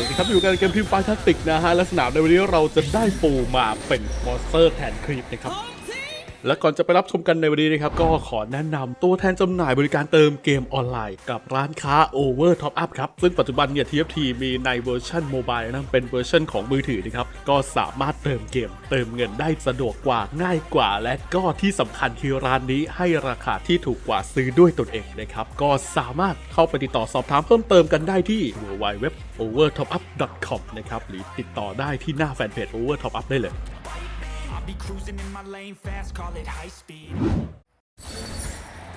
สวัสดีครับอยู่กันเกมทีมไฟทัติกนะฮะและสนามในวันนี้เราจะได้ปูมาเป็นมอนสเตอร์แทนครีปนะครับ และก่อนจะไปรับชมกันในวันนี้นะครับ ก็ขอแนะนำตัวแทนจำหน่ายบริการเติมเกมออนไลน์ กับร้านค้า Over Top Up ครับ ซึ่งปัจจุบันเนี่ย TFT มีในเวอร์ชันโมบายนะเป็นเวอร์ชันของมือถือนะครับ ก็สามารถเติมเกม เติมเงินได้สะดวกกว่าง่ายกว่า และก็ที่สำคัญคือร้านนี้ให้ราคาที่ถูกกว่าซื้อด้วยตนเองนะครับก็สามารถเข้าไปติดต่อสอบถามเพิ่มเติมกันได้ที่ www.overtopup.com นะครับหรือติดต่อได้ที่หน้าแฟนเพจ Over Top Up ได้เลย be cruising in my lane fast, call it high speed.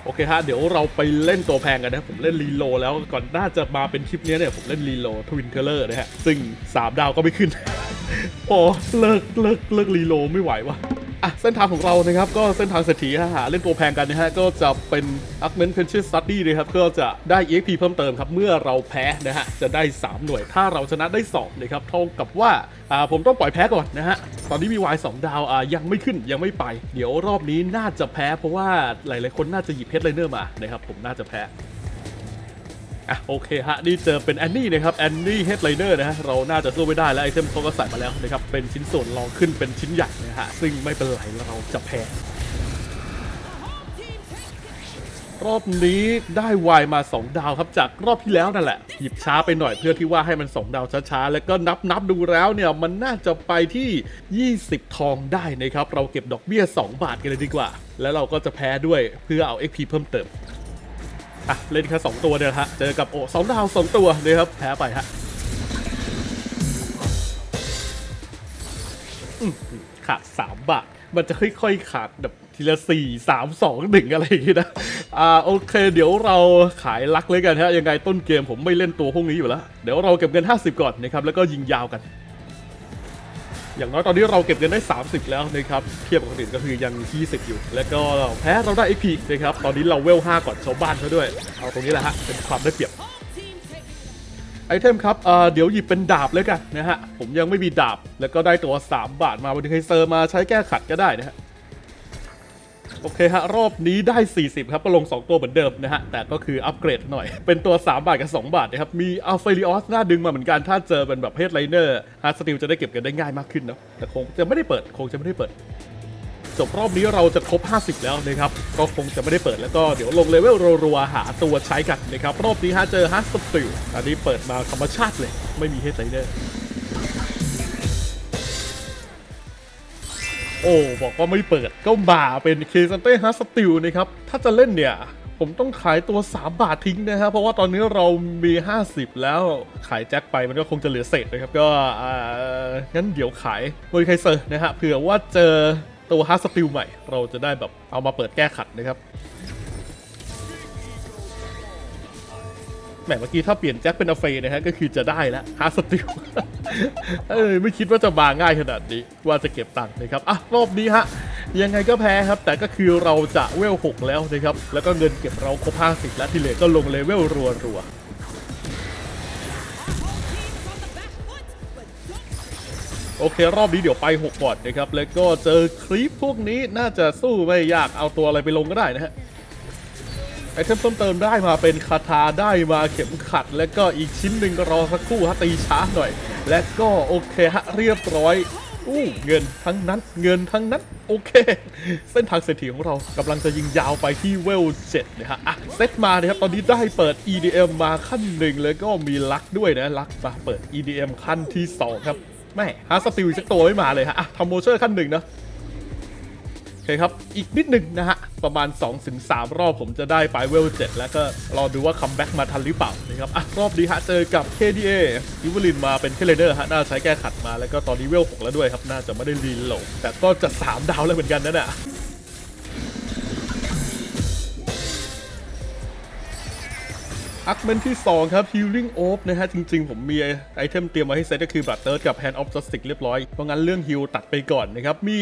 โอเคฮะ เดี๋ยวเราไปเล่นตัวแพงกันนะ ผมเล่นรีโลแล้วก่อนน่าจะมาเป็นคลิปนี้เนี่ย ผมเล่นรีโลทวินเทเลอร์นะฮะ ซึ่ง 3 ดาวก็ไม่ขึ้น โอ้เลิกเลิกเลิกรีโลไม่ไหววะ อะเส้นทางของเรานะครับก็เส้นทางเศรษฐีฮะหาเล่นตัวแพงกันนะฮะก็จะเป็น Augment Pension Study นะครับก็จะได้ EXP เพิ่มเติมครับ เมื่อเราแพ้นะฮะจะได้ 3 หน่วย ถ้าเราชนะได้2นะครับเท่ากับว่าอ่าผมต้องปล่อยแพ้ก่อนนะฮะตอนนี้มี Y 2ดาวอ่ายังไม่ขึ้นยังไม่ไป เดี๋ยวรอบนี้น่าจะแพ้เพราะว่าหลาย ๆ คนน่าจะหยิบเพชรไลเนอร์มานะครับผมน่าจะแพ้ อะโอเคฮะนี่เจอเป็นแอนนี่นะครับแอนนี่เฮดไลเนอร์นะฮะเราน่าจะสู้ไม่ได้แล้วไอเทมเขาก็ใส่มาแล้วนะครับเป็นชิ้นส่วนรองขึ้นเป็นชิ้นใหญ่นะฮะซึ่งไม่เป็นไรเราจะแพ้รอบนี้ได้วายมา 2 ดาวครับจากรอบที่แล้วนั่นแหละ หยิบช้าไปหน่อยเพื่อที่ว่าให้มัน 2 ดาวช้าๆ แล้วก็นับนับดูแล้วเนี่ย มันน่าจะไปที่ 20 ทองได้นะครับ เราเก็บดอกเบี้ย 2 บาทกันเลยดีกว่า แล้วเราก็จะแพ้ด้วยเพื่อเอา XP เพิ่มเติม อะเล่นแค่2ตัวเนี่ยนะฮะเจอกับโอสองดาว2ตัวเลยครับแพ้ไปฮะอื้อหือขาด3บาทมันจะค่อยๆขาดแบบทีละ4 3 2 1อะไรอย่างงี้นะ อ่าโอเค เดี๋ยวเราขายลักเลยกันฮะยังไงต้นเกมผมไม่เล่นตัวพวกนี้อยู่แล้ว เดี๋ยวเราเก็บเงิน 50 ก่อนนะครับแล้วก็ยิงยาวกัน อย่างน้อยตอนนี้เราเก็บเงินได้ 30 แล้วนะครับเทียบกับคนอื่นก็คือยัง 20 อยู่ แล้วก็แพ้เราได้ไอพีนะครับตอนนี้เราเวล 5 ก่อนชาวบ้านเขาด้วย เอาตรงนี้แหละฮะเป็นความได้เปรียบไอเทมครับเเดี๋ยวหยิบเป็นดาบเลยกันนะฮะผมยังไม่มีดาบแล้วก็ได้ตัว 3 บาทมาวันนี้เคยเซอร์มาใช้แก้ขัดก็ได้นะฮะ โอเคฮะรอบนี้ได้ 40 ครับก็ลง 2 ตัวเหมือนเดิมนะฮะ แต่ก็คืออัปเกรดหน่อย เป็นตัว 3 บาทกับ 2 บาทนะครับ มีอัลเฟริออสน่าดึงมาเหมือนกัน ถ้าเจอเป็นแบบเพศไลเนอร์ฮาร์ดสติลจะได้เก็บกันได้ง่ายมากขึ้นเนาะแต่คงจะไม่ได้เปิดคงจะไม่ได้เปิดจบรอบนี้เราจะครบ 50 แล้วนะครับ ก็คงจะไม่ได้เปิดแล้วก็เดี๋ยวลงเลเวลรัวๆหาตัวใช้กันนะครับ รอบนี้ฮะเจอฮาร์ดสติลอันนี้เปิดมาธรรมชาติเลย ไม่มีเฮดไลเนอร์ โอ้บอกว่าไม่เปิดก็บ่าเป็นเคซันเต้ฮาร์สติลนะครับ ถ้าจะเล่นเนี่ย ผมต้องขายตัว 3 บาททิ้งนะครับเพราะว่าตอนนี้เรามี 50 แล้วขายแจ็คไปมันก็คงจะเหลือเศษนะครับ ก็งั้นเดี๋ยวขายบริไคเซอร์นะฮะเผื่อว่าเจอตัวฮาร์สติลใหม่ เราจะได้แบบเอามาเปิดแก้ขัดนะครับ แหมเมื่อกี้ถ้าเปลี่ยนแจ็คเป็นอเฟย์นะฮะก็คือจะได้แล้วฮาสติลเอ้ยไม่คิดว่าจะมาง่ายขนาดนี้ว่าจะเก็บตังค์นะครับอะรอบนี้ฮะยังไงก็แพ้ครับ แต่ก็คือเราจะเวล 6 แล้วนะครับ แล้วก็เงินเก็บเราครบ 50 แล้วที่เหลือก็ลงเลเวลรัวๆโอเค รอบนี้เดี๋ยวไป 6ก่อนนะครับ แล้วก็เจอคลิปพวกนี้น่าจะสู้ไม่ยากเอาตัวอะไรไปลงก็ได้นะฮะ ไอเทมเพิ่มเติมได้มาเป็นคาถาได้มาเข็มขัด และก็อีกชิ้นหนึ่งรอสักครู่ฮะตีช้าหน่อย และก็โอเคฮะเรียบร้อยอู้เงินทั้งนั้นเงินทั้งนั้น โอเค เส้นทางเศรษฐีของเรากำลังจะยิงยาวไปที่เวลเจ็ดนะฮะอะเซตมานะครับ ตอนนี้ได้เปิด EDM มาขั้นหนึ่งแล้วก็มีลักด้วยนะลักมาเปิด EDM ขั้นที่สองครับแม่ฮาสติลสักตัวไม่มาเลยฮะอะทำโมเชอร์ขั้นหนึ่งนะ อเคครับ อีกนิดหนึ่งนะฮะ ประมาณ 2-3 รอบผมจะได้ไปเวล 7 แล้วก็รอดูว่าคัมแบ็กมาทันหรือเปล่านะครับอะรอบนี้ฮะ เจอกับ KDA อิวลินมาเป็นเคเลเดอร์ฮะ น่าใช้แก้ขัดมาแล้วก็ตอนนี้เวล 6 แล้วด้วยครับ น่าจะไม่ได้รีโหลดแต่ก็จะ 3 ดาวแล้วเหมือนกันนะนี่ยอักเมนที่ 2 ครับ Healing Orb นะฮะ จริงๆ ผมมีไอเทมเตรียมมาให้เซตก็คือบัตเตอร์กับ Hand of Justice เรียบร้อย เพราะงั้นเรื่องฮิลตัดไปก่อนนะครับ มี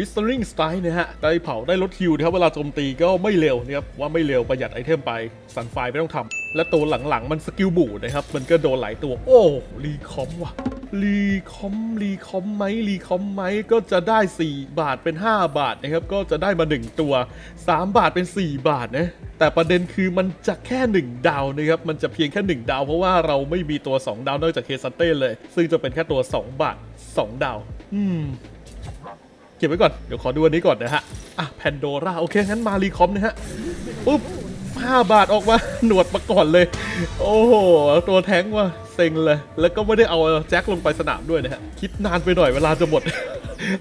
Blistering Strike นะฮะได้เผาได้ลดฮิลนะครับเวลาโจมตีก็ไม่เร็วนะครับว่าไม่เร็วประหยัดไอเทมไปสันไฟไม่ต้องทำและตัวหลังๆ มันสกิลบูนะครับ มันก็โดนหลายตัว โอ้รีคอมว่ะรีคอมรีคอมไหมรีคอมไหมก็จะได้ 4 บาทเป็น 5 บาทนะครับ ก็จะได้มา 1 ตัว 3 บาทเป็น 4 บาทนะแต่ประเด็นคือมันจะแค่ 1 ดาวนะครับ มันจะเพียงแค่ 1 ดาว เพราะว่าเราไม่มีตัว 2 ดาวนอกจากเคซันเต้เลย ซึ่งจะเป็นแค่ตัว 2 บาท 2 ดาว อืม เก็บไว้ก่อน เดี๋ยวขอดูอันนี้ก่อนนะฮะ อะแพนโดราโอเค งั้นมารีคอมนะฮะ ปุ๊บ5บาทออกมา หนวดมาก่อนเลย โอ้โห ตัวแท้งว่ะเซ็งเลย แล้วก็ไม่ได้เอาแจ็คลงไปสนามด้วยนะฮะ คิดนานไปหน่อยเวลาจะหมด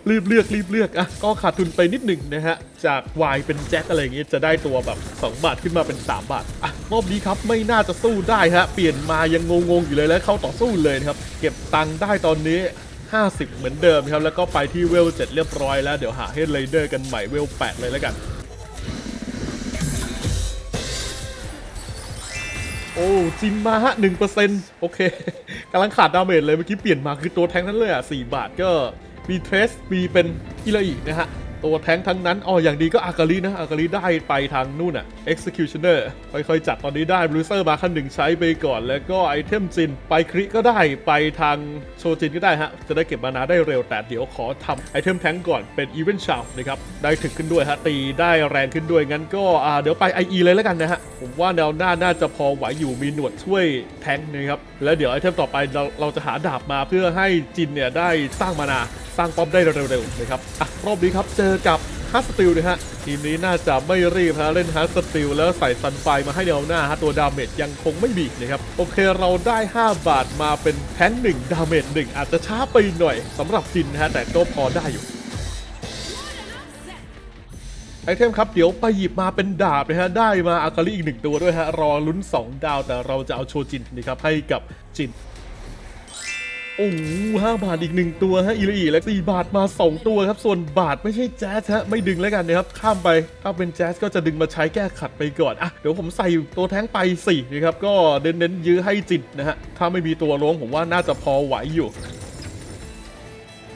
รีบเลือกรีบเลือกอะก็ขาดทุนไปนิดหนึ่งนะฮะ จาก Y เป็นแจ็คอะไรอย่างงี้จะได้ตัวแบบ 2 บาทขึ้นมาเป็น 3 บาท อะรอบนี้ครับไม่น่าจะสู้ได้ฮะ เปลี่ยนมายังงงๆอยู่เลยแล้วเข้าต่อสู้เลยนะครับ เก็บตังค์ได้ตอนนี้ 50 เหมือนเดิมครับ แล้วก็ไปที่เวล7เรียบร้อยแล้ว เดี๋ยวหาเฮดไลเดอร์กันใหม่เวล8เลยแล้วกัน โอ้จินมาฮะหนึ่งเปอร์เซ็นต์โอเคกำลังขาดดาเมจเลยเมื่อกี้เปลี่ยนมาคือตัวแทงนั้นเลยอะสี่บาทก็มีเทสมีเป็นอิเลอีนะฮะ ตัวแทงทั้งนั้นอ๋ออย่างดีก็อากาลินะอากาลิได้ไปทางนู่นอะ Executioner ค่อยๆจัดตอนนี้ได้บรูเซอร์มาขั้นหนึ่งใช้ไปก่อน แล้วก็ไอเทมจิน ไปคริก็ได้ไปทางโชจินก็ได้ฮะ จะได้เก็บมานาได้เร็วแต่เดี๋ยวขอทำไอเทมแทงก่อนเป็นอีเวนต์ชาวนะครับ ได้ถึงขึ้นด้วยฮะ ตีได้แรงขึ้นด้วย งั้นก็อ่าเดี๋ยวไป IE เลยแล้วกันนะฮะ ผมว่าแนวหน้าน่าจะพอไหวอยู่มีหนวดช่วยแทงนะครับแล้วเดี๋ยวไอเทมต่อไปเราเราจะหาดาบมาเพื่อให้จินเนี่ยได้สร้างมานา สร้างป้อมได้เร็วๆนะครับอะรอบนี้ครับเจอกับฮาร์สติลนะฮะทีมนี้น่าจะไม่รีบฮะเล่นฮาร์สติลแล้วใส่ซันไฟมาให้แนวหน้าฮะตัวดาเมจยังคงไม่มีนะครับโอเคเราได้ 5 บาทมาเป็นแทงหนึ่งดาเมจหนึ่งอาจจะช้าไปหน่อยสำหรับจินนะฮะแต่ก็พอได้อยู่ไอเทมครับเดี๋ยวไปหยิบมาเป็นดาบนะฮะได้มาอาคาริอีกหนึ่งตัวด้วยฮะรอลุ้น 2 ดาวแต่เราจะเอาโชจินนะครับให้กับจิน โอ้โหห้าบาทอีกหนึ่งตัวฮะอีลีและสี่บาทมา 2 ตัวครับ ส่วนบาทไม่ใช่แจ๊สฮะไม่ดึงแล้วกันนะครับ ข้ามไป ถ้าเป็นแจ๊สก็จะดึงมาใช้แก้ขัดไปก่อน อะ เดี๋ยวผมใส่ตัวแท้งไป4นะครับ ก็เน้นๆยื้อให้จินนะฮะ ถ้าไม่มีตัวล้วงผมว่าน่าจะพอไหวอยู่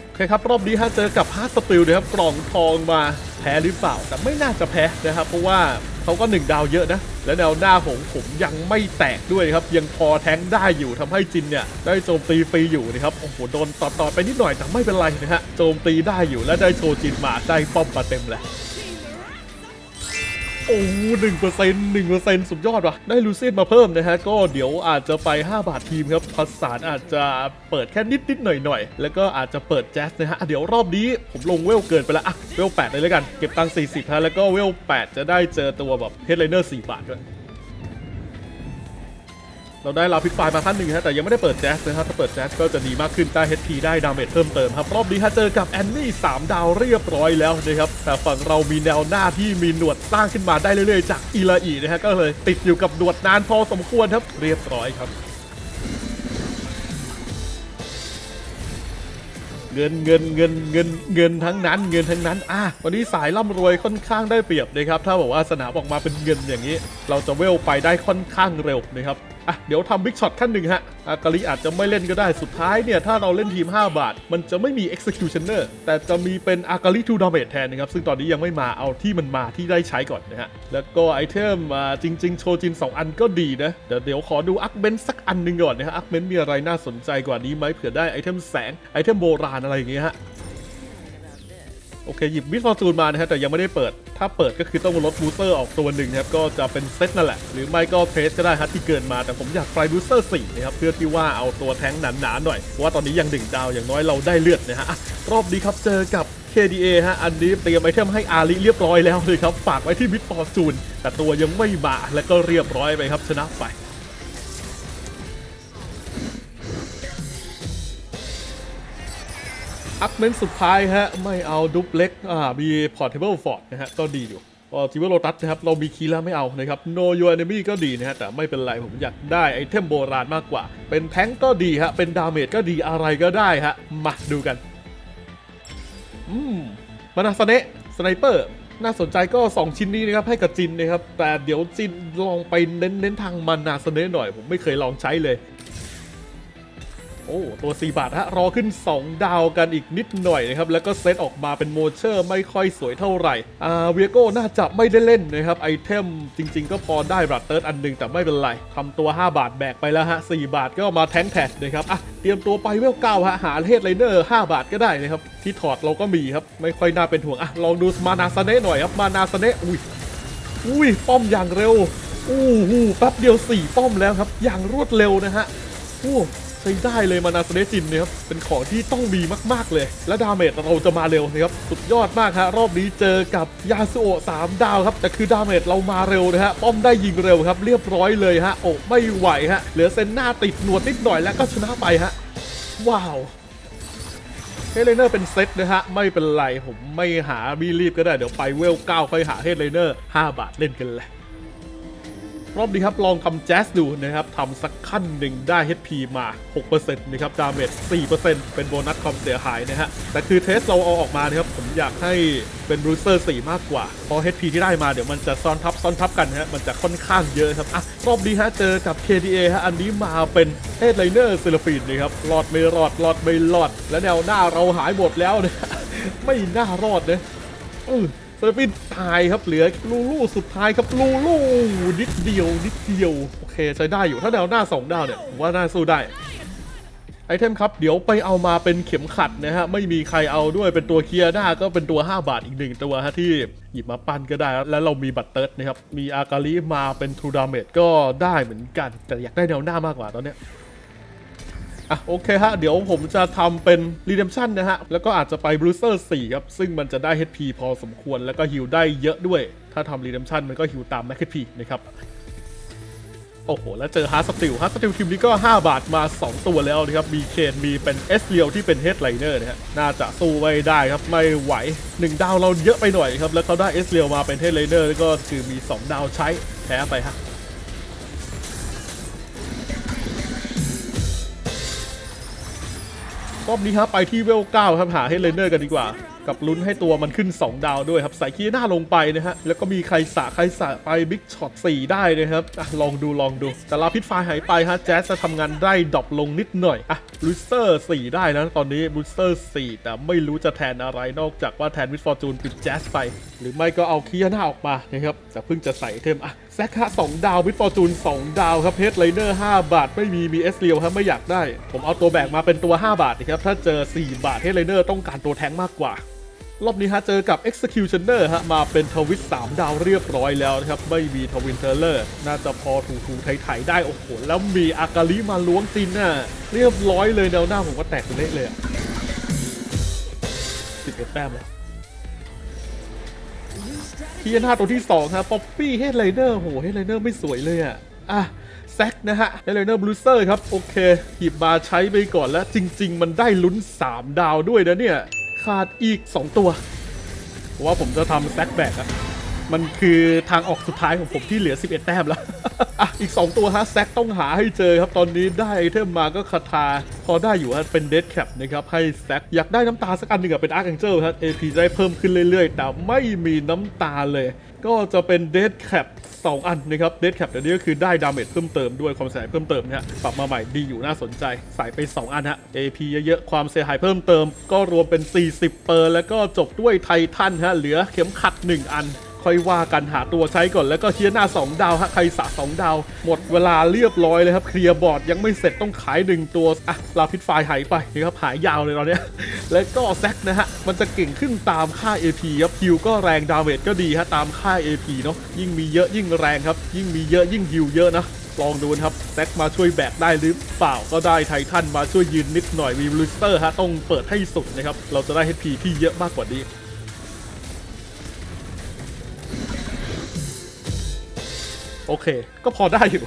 โอเคครับ รอบนี้ฮะเจอกับฮาร์สติลนะครับกล่องทองมาแพ้หรือเปล่า แต่ไม่น่าจะแพ้นะครับ เพราะว่า เขาก็หนึ่งดาวเยอะนะ และแนวหน้าของผมยังไม่แตกด้วยครับ ยังพอแทงได้อยู่ทำให้จินเนี่ย ได้โจมตีฟรีอยู่นะครับโอ้โหโดนต่อต่อไปนิดหน่อยแต่ไม่เป็นไรนะฮะโจมตีได้อยู่และได้โชว์จินมาได้ป้อมมาเต็มเลย โอ้หนึ่งเปอร์เซ็นต์หนึ่งเปอร์เซ็นต์สุดยอดว่ะ ได้ลูเซียนมาเพิ่มนะฮะ ก็เดี๋ยวอาจจะไป 5 บาททีมครับภาษานอาจจะเปิดแค่นิดนิดๆหน่อยหน่อยๆแล้วก็อาจจะเปิดแจ๊สนะฮะ เดี๋ยวรอบนี้ผมลงเวลเกินไปละอะเวลแปดเลยแล้วกัน เก็บตังค์สี่สิบฮะแล้วก็เวล8จะได้เจอตัวแบบเฮดไลเนอร์สี่บาทด้วย เราได้ลาพิกไฟมาขั้นหนึ่งฮะแต่ยังไม่ได้เปิดแจ๊สนะครับถ้าเปิดแจ๊สก็จะดีมากขึ้นได้ HP ได้ดาเมจเพิ่มเติมครับรอบนี้ฮะเจอกับแอนนี่3ดาวเรียบร้อยแล้วนะครับแต่ฝั่งเรามีแนวหน้าที่มีหนวดสร้างขึ้นมาได้เรื่อยๆจากอีลาอีนะฮะก็เลยติดอยู่กับหนวดนานพอสมควรครับเรียบร้อยครับเงินเงินเงินเงินเงินทั้งนั้นเงินทั้งนั้นอะวันนี้สายร่ำรวยค่อนข้างได้เปรียบนะครับถ้าบอกว่าสนามออกมาเป็นเงินอย่างนี้ เราจะเวลไปได้ค่อนข้างเร็วนะครับ อะเดี๋ยวทำบิ๊กช็อตขั้นหนึ่งฮะ อากาลิอาจจะไม่เล่นก็ได้สุดท้ายเนี่ย ถ้าเราเล่นทีม 5 บาท มันจะไม่มี executioner แต่จะมีเป็นอากาลิทูดาเมจแทนนะครับ ซึ่งตอนนี้ยังไม่มาเอาที่มันมาที่ได้ใช้ก่อนนะฮะ แล้วก็ไอเทมอ่าจริง ๆ โชจิน 2 อันก็ดีนะ เดี๋ยวเดี๋ยวขอดูอักเบนสักอันหนึ่งก่อนนะฮะอักเบนมีอะไรน่าสนใจกว่านี้ไหมเผื่อได้ไอเทมแสงไอเทมโบราณอะไรอย่างเงี้ยฮะ โอเคหยิบมิสฟอร์จูนมานะฮะแต่ยังไม่ได้เปิด ถ้าเปิดก็คือต้องลดบูสเตอร์ออกตัวหนึ่งนะครับก็จะเป็นเซตนั่นแหละ หรือไม่ก็เทสก็ได้ฮะที่เกินมา แต่ผมอยากไฟบูสเตอร์4นะครับเพื่อที่ว่าเอาตัวแท้งหนาๆหน่อยเพราะว่าตอนนี้ยังดึงดาวอย่างน้อยเราได้เลือดนะฮะรอบนี้ครับเจอกับ KDA ฮะ อันนี้เตรียมไอเทมให้อาริเรียบร้อยแล้วเลยครับ ฝากไว้ที่มิสฟอร์จูนแต่ตัวยังไม่มาแล้วก็เรียบร้อยไปครับชนะไป อัพเมนต์สุดท้ายฮะ ไม่เอาดุปเล็กอ่ามี portable fort นะฮะ ก็ดีอยู่พอทิวโรตัสนะครับ เรามีคีล้วไม่เอานะครับ no your enemy ก็ดีนะฮะ แต่ไม่เป็นไร ผมอยากได้ไอเทมโบราณมากกว่า เป็นแท้งก็ดีฮะ เป็นดาเมจก็ดีอะไรก็ได้ฮะ มาดูกัน อืมมานาสเนะสไนเปอร์น่าสนใจก็ 2 ชิ้นนี้นะครับให้กับจินนะครับ แต่เดี๋ยวจินลองไปเน้นเน้นทางมานาสเนะหน่อย ผมไม่เคยลองใช้เลย โอ้ตัว 4 บาทฮะรอขึ้น 2 ดาวกันอีกนิดหน่อยนะครับ แล้วก็เซตออกมาเป็นโมเชอร์ไม่ค่อยสวยเท่าไหร่อ่าเวียโก้น่าจะไม่ได้เล่นนะครับ ไอเทมจริง ๆ ก็พอได้บัตเติร์ดอันหนึง แต่ไม่เป็นไรทำตัว 5 บาทแบกไปแล้วฮะ 4 บาทก็มาแทงแพดนะครับอะเตรียมตัวไปเวลเก้าฮะหาเฮดไลเนอร์ 5 บาทก็ได้นะครับ ที่ถอดเราก็มีครับไม่ค่อยน่าเป็นห่วงอะลองดูมานาซาเนะหน่อยครับมานาซาเนะอุ้ยอุ้ยป้อมอย่างเร็วอู้หูแป๊บเดียว4ป้อมแล้วครับอย่างรวดเร็วนะฮะโอ้ ใช้ได้เลยมานาสเนจินนะครับเป็นของที่ต้องมีมากๆเลย และดาเมจเราจะมาเร็วนะครับสุดยอดมากฮะรอบนี้เจอกับยาสุโอะ3ดาวครับแต่คือดาเมจเรามาเร็วนะฮะป้อมได้ยิงเร็วครับ เรียบร้อยเลยฮะโอ้ไม่ไหวฮะเหลือเซนหน้าติดหนวดนิดหน่อยแล้วก็ชนะไปฮะว้าวเฮดไลเนอร์เป็นเซตนะฮะ ไม่เป็นไร ผมไม่หาบีรีบก็ได้ เดี๋ยวไปเวลเก้าค่อยหาเฮดไลเนอร์5บาทเล่นกันเลย รอบนี้ครับ ลองทำแจ๊สดูนะครับทำสักขั้นหนึ่งได้ HP มา 6%นะครับ ดาเมจ 4%เป็นโบนัสความเสียหายนะฮะ แต่คือเทสเราเอาออกมานะครับ ผมอยากให้เป็นบรูเซอร์ 4 มากกว่า เพราะ HP ที่ได้มาเดี๋ยวมันจะซ้อนทับซ้อนทับกันฮะ มันจะค่อนข้างเยอะครับ อะ รอบนี้ฮะ เจอกับ KDA ฮะ อันนี้มาเป็นเฮดไลเนอร์เซลฟีนนะครับ รอดไม่รอด รอดไม่รอด และแนวหน้าเราหายหมดแล้วนะ ไม่น่ารอดนะอือ ซฟินตายครับเหลือลูลูสุดท้ายครับลูลูนิดเดียวนิดเดียวโอเคใช้ได้อยู่ถ้าแนวหน้า2ดาวเนี่ยผมว่าน่าสู้ได้ไอเทมครับเดี๋ยวไปเอามาเป็นเข็มขัดนะฮะไม่มีใครเอาด้วยเป็นตัวเคลียร์หน้าก็เป็นตัว 5 บาทอีกหนึ่งตัวฮะที่หยิบมาปั้นก็ได้ แล้วเรามีบัตเติร์ดนะครับมีอากาลิมาเป็นทูดาเมจก็ได้เหมือนกัน แต่อยากได้แนวหน้ามากกว่าตอนเนี้ย อะโอเคฮะ เดี๋ยวผมจะทำเป็น Redemption นะฮะ แล้วก็อาจจะไป Bruiser 4 ครับ ซึ่งมันจะได้ HP พอสมควรแล้วก็ฮิวได้เยอะด้วย ถ้าทำ Redemption มันก็ฮิวตาม Max HP นะครับ โอ้โห แล้วเจอ Hard Steel Hard Steel ทีมนี้ก็ 5 บาทมา 2 ตัวแล้วนะครับ มีเคนมีเป็น S เรียวที่เป็น Headliner นะฮะ น่าจะสู้ไม่ได้ครับ ไม่ไหว 1 ดาวเราเยอะไปหน่อยครับ แล้วเขาได้ S เรียวมาเป็น Headliner แล้วก็คือมี 2 ดาวใช้แพ้ไปฮะ รอบนี้ครับไปที่เวลเก้าครับหาให้เลนเนอร์กันดีกว่า กับลุ้นให้ตัวมันขึ้น 2 ดาวด้วยครับใส่คีย์หน้าลงไปนะฮะ แล้วก็มีใครสะใครสะไปบิ๊กช็อต4ได้นะครับอะลองดูลองดู แต่ลาพิษไฟหายไปฮะแจ๊สจะทำงานได้ดรอปลงนิดหน่อยอะลูสเซอร์4ได้นะตอนนี้ลูสเซอร์4แต่ไม่รู้จะแทนอะไรนอกจากว่าแทนวิทฟอร์จูนปิดแจ๊สไป หรือไม่ก็เอาคีย์หน้าออกมานะครับแต่เพิ่งจะใส่เทมอะแซคฮะสองดาววิทฟอร์จูน2ดาวครับเฮดไลเนอร์5บาท ไม่มีมีเอสเรียวครับไม่อยากได้ ผมเอาตัวแบกมาเป็นตัว 5 บาทนะครับ ถ้าเจอ 4 บาทเฮดไลเนอร์ต้องการตัวแทงมากกว่า รอบนี้ฮะเจอกับ Executioner ฮะมาเป็นทวิต3ดาวเรียบร้อยแล้วนะครับ ไม่มีทวินเทเลอร์ น่าจะพอถูถูไถๆได้ โอ้โห แล้วมีอากาลิมาล้วงจินน่ะเรียบร้อยเลยแนวหน้าผมก็แตกเละเลยสิบเอะ11แต้มแล้ว ทีหน้าตัวที่2ฮะป๊อปปี้เฮดไลเนอร์โหเฮดไลเนอร์ไม่สวยเลยอะอะแซกนะฮะเฮดไลเนอร์บลูเซอร์ครับ โอเค หยิบมาใช้ไปก่อนแล้ว จริง ๆ มันได้ลุ้น 3 ดาวด้วยนะเนี่ย ขาดอีก 2 ตัวเพราะว่าผมจะทำแซกแบกอะ มันคือทางออกสุดท้ายของผมที่เหลือ 11 แต้มแล้ว อะ อีก 2 ตัวฮะแซกต้องหาให้เจอครับ ตอนนี้ได้เทมมาก็คาทา พอได้อยู่ฮะเป็นเด d แคปนะครับ ให้แซกอยากได้น้ำตาสักอันหนึ่งอะเป็นอาร์ h แองเจิลฮะ AP จะได้เพิ่มขึ้นเรื่อยๆ แต่ไม่มีน้ำตาเลย ก็จะเป็นเด d แคปสองอันนะครับเด d แคปเดี๋ยวนี้ก็คือได้ดาเมจเพิ่มเติมด้วยความเสียหายเพิ่มเติมนะฮะปรับมาใหม่ดีอยู่น่าสนใจ ใส่ไป 2 อันฮะ AP เยอะๆ ความเสียหายเพิ่มเติม ก็รวมเป็น 40 เปอร์ แล้วก็จบด้วยไททันฮะเหลือเข็มขัด 1 อัน ค่อยว่ากันหาตัวใช้ก่อนแล้วก็เชียร์หน้า 2 ดาวฮะใครสะ2ดาว หมดเวลาเรียบร้อยเลยครับเคลียร์บอร์ดยังไม่เสร็จต้องขาย 1 ตัวอะลาพิษไฟหายไปนะครับหายยาวเลยตอนนี้แล้วก็แซกนะฮะมันจะเก่งขึ้นตามค่า AP ครับฮิวก็แรงดาเมจก็ดีฮะตามค่า AP เนาะยิ่งมีเยอะยิ่งแรงครับ ยิ่งมีเยอะยิ่งฮิวเยอะนะลองดูนะครับแซกมาช่วยแบกได้หรือเปล่าก็ได้ไททันมาช่วยยืนนิดหน่อยมีลูสเตอร์ฮะต้องเปิดให้สุดนะครับเราจะได้ HP ที่เยอะมากกว่านี้ โอเค ก็พอได้อยู่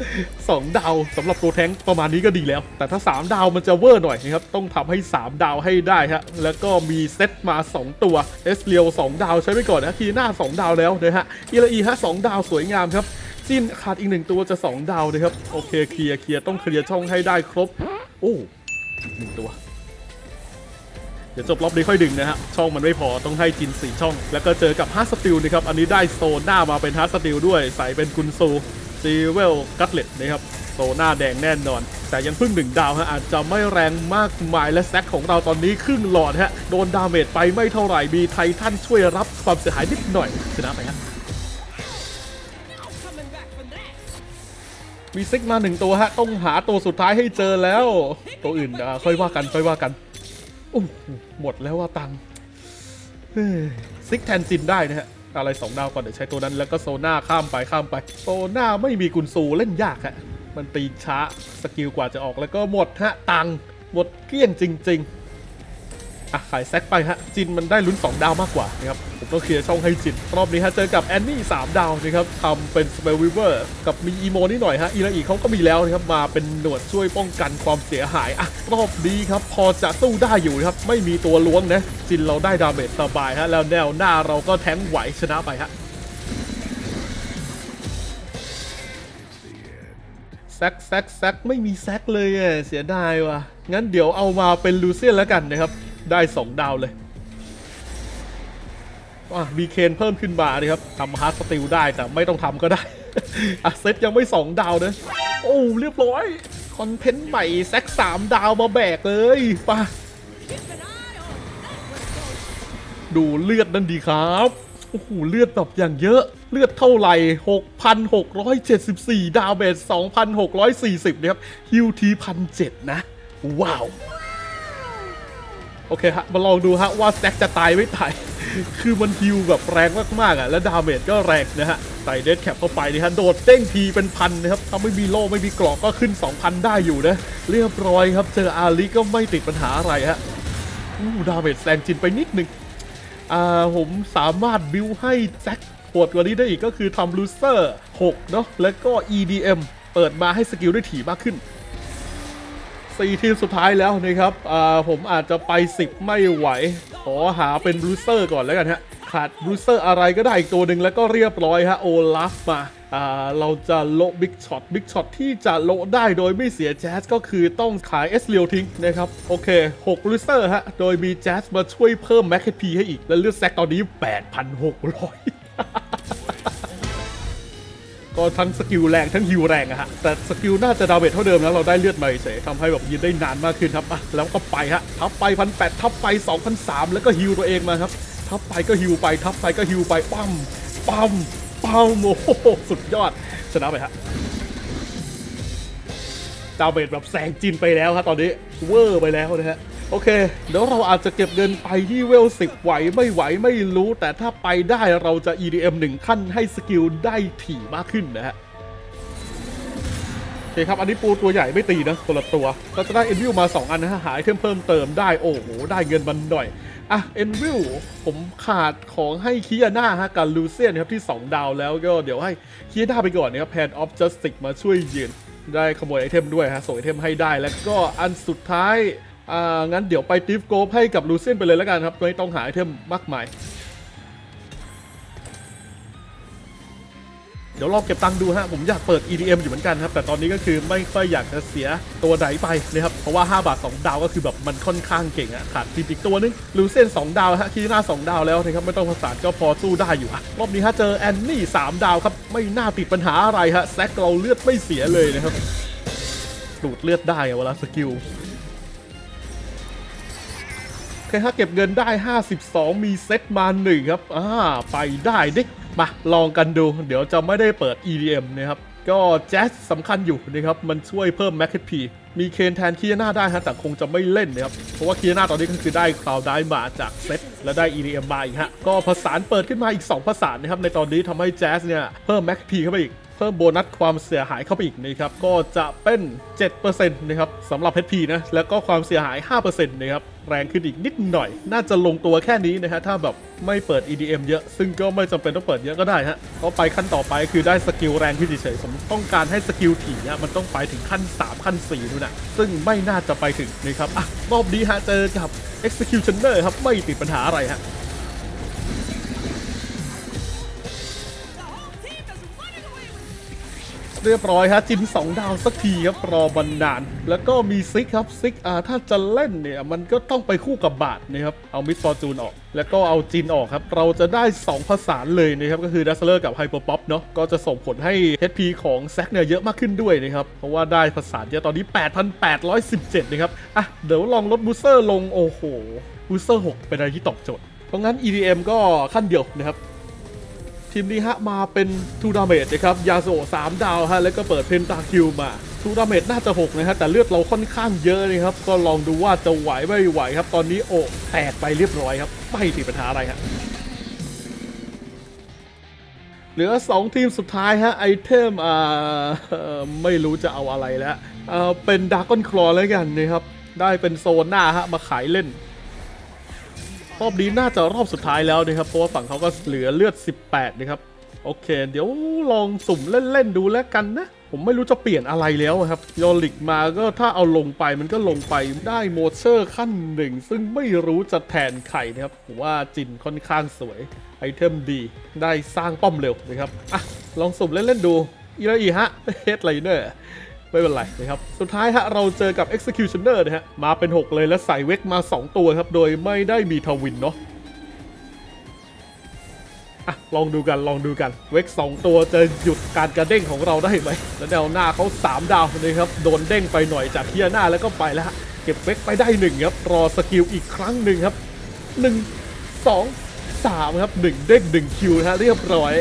2 ดาวสำหรับตัวแท้งประมาณนี้ก็ดีแล้ว แต่ถ้า 3 ดาวมันจะเวอร์หน่อยนะครับ ต้องทำให้ 3 ดาวให้ได้ฮะ แล้วก็มีเซตมา 2 ตัวเอสเรียว2ดาวใช้ไปก่อนนะทีหน้า 2 ดาวแล้วนะฮะอีละอีฮะ2ดาวสวยงามครับจิ้นขาดอีกหนึ่งตัวจะ 2 ดาวนะครับ โอเคเคลียร์เคลียร์ต้องเคลียร์ช่องให้ได้ครบ โอ้หนึ่งตัว เดี๋ยวจบรอบนี้ค่อยดึงนะฮะ ช่องมันไม่พอต้องให้จิน 4 ช่อง แล้วก็เจอกับฮาร์สติลนะครับ อันนี้ได้โซน่ามาเป็นฮาร์สติลด้วย ใส่เป็นกุนซูซีเวลกัตเลตนะครับโซน่าแดงแน่นอน แต่ยังเพิ่งหนึ่งดาวฮะ อาจจะไม่แรงมากมายและแซกของเราตอนนี้ครึ่งหลอดฮะ โดนดาเมจไปไม่เท่าไหร่ มีไททันช่วยรับความเสียหายนิดหน่อยชนะไปฮะมีซิกมาหนึ่งตัวฮะ ต้องหาตัวสุดท้ายให้เจอแล้ว ตัวอื่นอ่าค่อยว่ากันค่อยว่ากัน โอ้หมดแล้วว่าตังซิกแทนซินได้นะฮะ อะไรสองดาวก่อนเดี๋ยวใช้ตัวนั้นแล้วก็โซน่าข้ามไปข้ามไป โซน่าไม่มีกุนซูเล่นยากฮะ มันตีช้าสกิลกว่าจะออกแล้วก็หมดฮะตังหมดเกลี้ยงจริง ๆ อะขายแซกไปฮะจินมันได้ลุ้น 2 ดาวมากกว่านะครับผมต้องเคลียร์ช่องให้จินรอบนี้ฮะเจอกับแอนนี่ 3 ดาวนะครับทำเป็นสเปลวิเวอร์กับมีอีโมนิดหน่อยฮะอีราอีเขาก็มีแล้วนะครับมาเป็นหนวดช่วยป้องกันความเสียหายอะรอบนี้ครับพอจะสู้ได้อยู่นะครับไม่มีตัวล้วงนะจินเราได้ดาเมจสบายฮะแล้วแนวหน้าเราก็แทงไหวชนะไปฮะแซกแซกแซกไม่มีแซกเลยอะเสียดายว่ะ งั้นเดี๋ยวเอามาเป็นลูเซียนแล้วกันนะครับ ได้2ดาวเลยอะมีเคนเพิ่มขึ้นมานะครับทำฮาร์ดสติลได้แต่ไม่ต้องทำก็ได้อะเซตยังไม่2ดาวนะโอ้เรียบร้อย คอนเทนต์ใหม่แซก3ดาวมาแบกเลยป่ะดูเลือดนั่นดีครับโอ้โหเลือดแบบอย่างเยอะเลือดเท่าไหร่ 6,674 ดาวเบส2,640นะครับฮิวทีพันเจ็ดนะ ว้าว โอเคฮะมาลองดูฮะว่าแซกจะตายไม่ตาย คือมันฮิวแบบแรงมากๆอะและดาเมจก็แรงนะฮะใส่เดดแคปเข้าไปนี่ฮะโดดเด้งทีเป็นพันนะครับถ้าไม่มีโล่ไม่มีกรอกก็ขึ้น 2,000 ได้อยู่นะ เรียบร้อยครับ เจออาลีก็ไม่ติดปัญหาอะไรฮะอู้ดาเมจแซงจินไปนิดนึงอ่าผมสามารถบิวให้แจ็คโหดกว่านี้ได้อีกก็คือทำลูเซอร์6เนาะแล้วก็ EDM เปิดมาให้สกิลได้ถี่มากขึ้น 4 ทีมสุดท้ายแล้วนะครับอ่าผมอาจจะไป 10 ไม่ไหว ขอหาเป็นบรูเซอร์ก่อนแล้วกันฮะ ขาดบรูเซอร์อะไรก็ได้อีกตัวหนึ่งแล้วก็เรียบร้อยฮะ โอลาฟมาอ่าเราจะโลบิ๊กช็อตบิ๊กช็อตที่จะโลได้โดยไม่เสียแจ๊สก็คือต้องขายเอสเลียวทิ้งนะครับ โอเค6บรูเซอร์ฮะ โดยมีแจ๊สมาช่วยเพิ่มแมคเคพีให้อีก และเลือดแซกตอนนี้ 8,600 ก็ทั้งสกิลแรงทั้งฮิวแรงอะฮะ แต่สกิลน่าจะดาเมจเท่าเดิมแล้วเราได้เลือดใหมาเฉยทำให้แบบยืนได้นานมากขึ้นครับอะแล้วก็ไปฮะ ทับไปพันแปดทับไปสองพันสามแล้วก็ฮิวตัวเองมาครับ ทับไปก็ฮิวไป ทับไปก็ฮิวไป ปั้มปั้มปั้มโอ้โห สุดยอด ชนะไปฮะดาเมจแบบแซงจินไปแล้วครับตอนนี้ เวอร์ไปแล้วนะฮะ โอเค เดี๋ยวเราอาจจะเก็บเงินไปที่เวล10ไหวไม่ไหวไม่รู้ แต่ถ้าไปได้เราจะ EDM 1ขั้นให้สกิลได้ถี่มากขึ้นนะฮะโอเคครับ อันนี้ปูตัวใหญ่ไม่ตีนะคนละตัวเราจะได้เอ็นวิวมา 2 อันนะฮะหายเพิ่มเพิ่มเติมได้ โอ้โห ได้เงินมันหน่อย อะเอ็นวิวผมขาดของให้คิยาน่าฮะกับลูเซียนครับที่ 2 ดาวแล้วก็เดี๋ยวให้คิยาน่าไปก่อนนะครับแพนออฟจัสติกมาช่วยยืน ได้ขโมยไอเทมด้วยฮะส่งไอเทมให้ได้แล้วก็อันสุดท้าย อ่างั้นเดี๋ยวไปติฟโกให้กับลูเซียนไปเลยแล้วกันครับไม่ต้องหาไอเทมมากมาย เดี๋ยวลองเก็บตังค์ดูฮะ ผมอยากเปิด EDM อยู่เหมือนกันครับ แต่ตอนนี้ก็คือไม่ค่อยอยากจะเสียตัวไหนไปนะครับ เพราะว่า 5 บาท 2 ดาวก็คือแบบมันค่อนข้างเก่งอะขาดทีมอีกตัวนึงลูเซียน2 ดาวฮะคีน่า 2 ดาวแล้วนะครับ ไม่ต้องประสานก็พอสู้ได้อยู่อะรอบนี้ฮะเจอแอนนี่3ดาวครับไม่น่าติดปัญหาอะไรฮะแซกเราเลือดไม่เสียเลยนะครับดูดเลือดได้เวลาสกิล โอเคถ้าเก็บเงินได้ 52 มีเซตมาหนึ่งครับอ่าไปได้ดิมาลองกันดู เดี๋ยวจะไม่ได้เปิด EDM นะครับ ก็แจ๊สสำคัญอยู่นะครับ มันช่วยเพิ่ม m a c พีมีเคนแทนคียนาได้ฮะแต่คงจะไม่เล่นนะครับ เพราะว่าคียนาตอนนี้ก็คือได้คลาวได้มาจากเซตและได้ EDM มาอีกฮะ ก็ผสานเปิดขึ้นมาอีก 2 ผสานนะครับ ในตอนนี้ทำให้แจ๊สเนี่ยเพิ่ม m a c พีเข้าไปอีก พิ่มโบนัสความเสียหายเข้าไปอีกนะครับก็จะเป็น7%นะครับสำหรับ HP นะแล้วก็ความเสียหาย 5%นะครับแรงขึ้นอีกนิดหน่อย น่าจะลงตัวแค่นี้นะฮะถ้าแบบไม่เปิด EDM เยอะ ซึ่งก็ไม่จำเป็นต้องเปิดเยอะก็ได้ฮะเพราะไปขั้นต่อไปคือได้สกิลแรงขึ้นเฉยๆผมต้องการให้สกิลถี่อะมันต้องไปถึงขั้น 3 ขั้น4นู่นนะซึ่งไม่น่าจะไปถึงนะครับอะรอบนี้ฮะเจอกับ Executioner ครับไม่ติดปัญหาอะไรฮะ เรียบร้อยฮะจิน2ดาวสักทีครับรอบันนานแล้วก็มีซิกครับซิกอ่าถ้าจะเล่นเนี่ย มันก็ต้องไปคู่กับบาทนะครับเอามิดฟอร์จูนออก แล้วก็เอาจินออกครับ เราจะได้2ผสานเลยนะครับ ก็คือดัสเลอร์กับไฮเปอร์ป๊อปเนาะก็จะส่งผลให้ HP ของแซกเนี่ยเยอะมากขึ้นด้วยนะครับ เพราะว่าได้ผสานเยอะตอนนี้ 8,817 นะครับอะเดี๋ยวลองลดบูสเตอร์ลงโอ้โหบูสเตอร์6เป็นอะไรที่ตอบโจทย์เพราะงั้น EDM ก็ขั้นเดียวนะครับ ทีมนี้ฮะมาเป็นทูดาเมจนะครับยาโซสามดาวฮะแล้วก็เปิดเพนตาคิวมาทูดาเมจน่าจะ6นะฮะแต่เลือดเราค่อนข้างเยอะนะครับ ก็ลองดูว่าจะไหวไม่ไหวครับ ตอนนี้โอ้แตกไปเรียบร้อยครับ ไม่ติดปัญหาอะไรฮะเหลือ 2 ทีมสุดท้ายฮะไอเทมอ่าไม่รู้จะเอาอะไรแล้วเอ่อเป็นดาร์กอนคลอแล้วกันนะครับ ได้เป็นโซนหน้าฮะมาขายเล่น รอบนี้น่าจะรอบสุดท้ายแล้วนะครับ เพราะว่าฝั่งเขาก็เหลือเลือด 18 นะครับ โอเค เดี๋ยวลองสุ่มเล่น ๆ ดูแล้วกันนะ ผมไม่รู้จะเปลี่ยนอะไรแล้วอะครับยอลิกมาก็ถ้าเอาลงไปมันก็ลงไปได้โมเชอร์ขั้นหนึ่ง ซึ่งไม่รู้จะแทนไข่นะครับผมว่าจินค่อนข้างสวยไอเทมดี ได้สร้างป้อมเร็วนะครับอะลองสุ่มเล่น ๆ ดูอีละอีฮะเฮดไลเนอร์ ไม่เป็นไรนะครับ สุดท้ายฮะเราเจอกับ Executioner นะฮะ มาเป็น 6 เลยแล้วใส่เวกมา 2 ตัวครับ โดยไม่ได้มีทวินเนาะอะลองดูกันลองดูกัน เวก2ตัวจะหยุดการกระเด้งของเราได้ไหม แล้วแนวหน้าเขา 3 ดาวนะครับ โดนเด้งไปหน่อยจากเทียหน้าแล้วก็ไปแล้วฮะ เก็บเวกไปได้1ครับ รอสกิลอีกครั้งหนึ่งครับ 1 2 3 ครับ1เด้ง1คิวนะฮะเรียบร้อย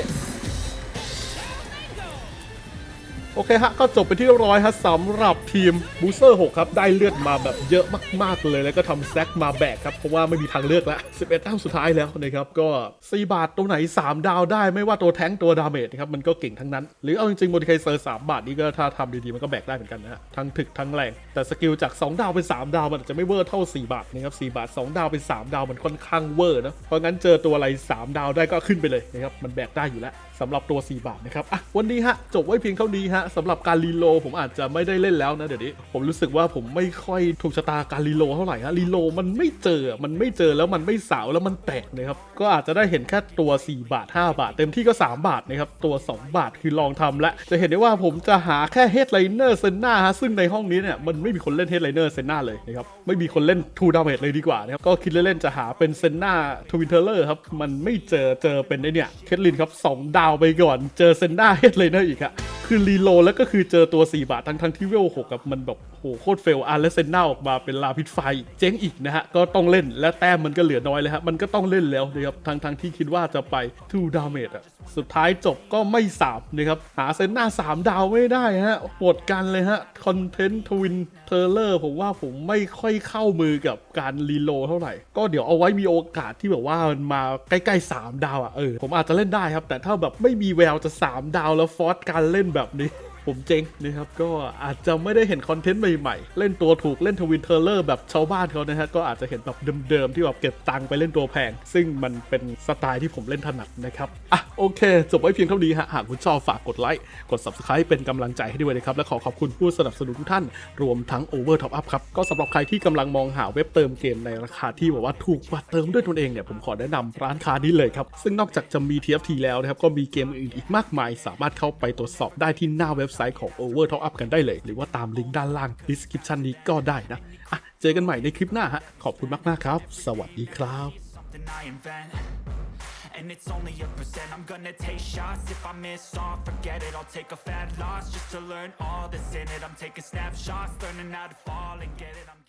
โอเคฮะ ก็จบไปที่ร้อยฮะสำหรับทีมบูเซอร์ 6 ครับ ได้เลือดมาแบบเยอะมาก ๆ เลย แล้วก็ทำแซกมาแบกครับ เพราะว่าไม่มีทางเลือกแล้ว 11แต้มสุดท้ายแล้วนะครับ ก็ 4 บาทตรงไหน 3 ดาวได้ไม่ว่าตัวแท้งตัวดาเมจครับ มันก็เก่งทั้งนั้น หรือเอาจริงๆโมดิเคเซอร์ 3 บาทนี่ก็ถ้าทำดี ๆ มันก็แบกได้เหมือนกันนะฮะ ทั้งถึกทั้งแรง แต่สกิลจาก 2 ดาวเป็น 3 ดาว มันอาจจะไม่เวอร์เท่า 4 บาทนะครับ 4 บาท 2 ดาวเป็น 3 ดาวมันค่อนข้างเวอร์นะ เพราะงั้นเจอตัวอะไร 3 ดาวได้ก็ขึ้นไปเลยนะครับ มันแบกได้อยู่แล้วสำหรับตัว 4 บาทนะครับอะวันนี้ฮะจบไว้เพียงเท่านี้ฮะสำหรับการรีโลผมอาจจะไม่ได้เล่นแล้วนะเดี๋ยวนี้ ผมรู้สึกว่าผมไม่ค่อยถูกชะตาการรีโลเท่าไหร่ฮะรีโลมันไม่เจอมันไม่เจอแล้วมันไม่สาวแล้วมันแตกนะครับก็อาจจะได้เห็นแค่ตัว 4 บาท 5 บาท เต็มที่ก็ 3 บาทนะครับตัว 2 บาทคือลองทำแล้วจะเห็นได้ว่าผมจะหาแค่เฮดไลเนอร์เซนนาฮะซึ่งในห้องนี้เนี่ยมันไม่มีคนเล่นเฮดไลเนอร์เซนนาเลยนะครับไม่มีคนเล่นทูดาเมจเลยดีกว่านะครับก็คิดเล่นๆจะหาเป็นเซนนาทวินเทอร์เลอร์ครับมันไม่เจอเจอเป็นไอเนี่ยเคทลินครับสองดาวไปก่อนเจอเซนนาเฮดไลเนอร์อีกอะคือรีโลแล้วก็คือเจอตัว 4 บาททั้งทั้งที่เวลหกกับมันแบบโหโคตรเฟลอะแล้วเซนนาออกมาเป็นลาพิษไฟ เจ๊งอีกนะฮะ ก็ต้องเล่นและแต้มมันก็เหลือน้อยเลยฮะ มันก็ต้องเล่นแล้วนะครับทั้งทั้งที่คิดว่าจะไปทูดาเมจอะสุดท้ายจบก็ไม่สามนะครับ หาเซนนาสามดาวไม่ได้ฮะหมดกันเลยฮะ คอนเทนต์ทวินเทอร์เลอร์ผมว่าผมไม่ค่อยเข้ามือกับการรีโลเท่าไหร่ ก็เดี๋ยวเอาไว้มีโอกาสที่แบบว่ามันมาใกล้ๆ 3 ดาวอะเออผมอาจจะเล่นได้ครับ แต่ถ้าแบบไม่มีแววจะ 3 ดาวแล้วฟอร์สการเล่นแบบนี้ ผมเจ๊งนะครับก็อาจจะไม่ได้เห็นคอนเทนต์ใหม่ๆ เล่นตัวถูกเล่นทวินเทอร์เลอร์แบบชาวบ้านเขานะฮะก็อาจจะเห็นแบบเดิมๆ ที่แบบเก็บตังค์ไปเล่นตัวแพง ซึ่งมันเป็นสไตล์ที่ผมเล่นถนัดนะครับอะโอเค จบไว้เพียงเท่านี้ฮะหากคุณชอบฝากกดไลค์กด subscribe เป็นกำลังใจให้ด้วยนะครับและขอขอบคุณผู้สนับสนุนทุกท่าน รวมทั้ง Over Top Up ครับก็สำหรับใครที่กำลังมองหาเว็บเติมเกมในราคาที่แบบว่าถูกกว่าเติมด้วยตนเองเนี่ยผมขอแนะนำร้านค้านี้เลยครับซึ่งนอกจากจะมี TFT แล้วนะครับก็มีเกมอื่นอีกมากมาย สามารถเข้าไปตรวจสอบได้ที่หน้าเว็บซต์ของ Over Top Up กันได้เลย หรือว่าตามลิงก์ด้านล่าง description นี้ก็ได้นะอะเจอกันใหม่ในคลิปหน้าฮะขอบคุณมากๆครับ สวัสดีครับ And it's only a percent I'm gonna take shots If I miss all, forget it I'll take a fat loss Just to learn all that's in it I'm taking snapshots Learning how to fall and get it I'm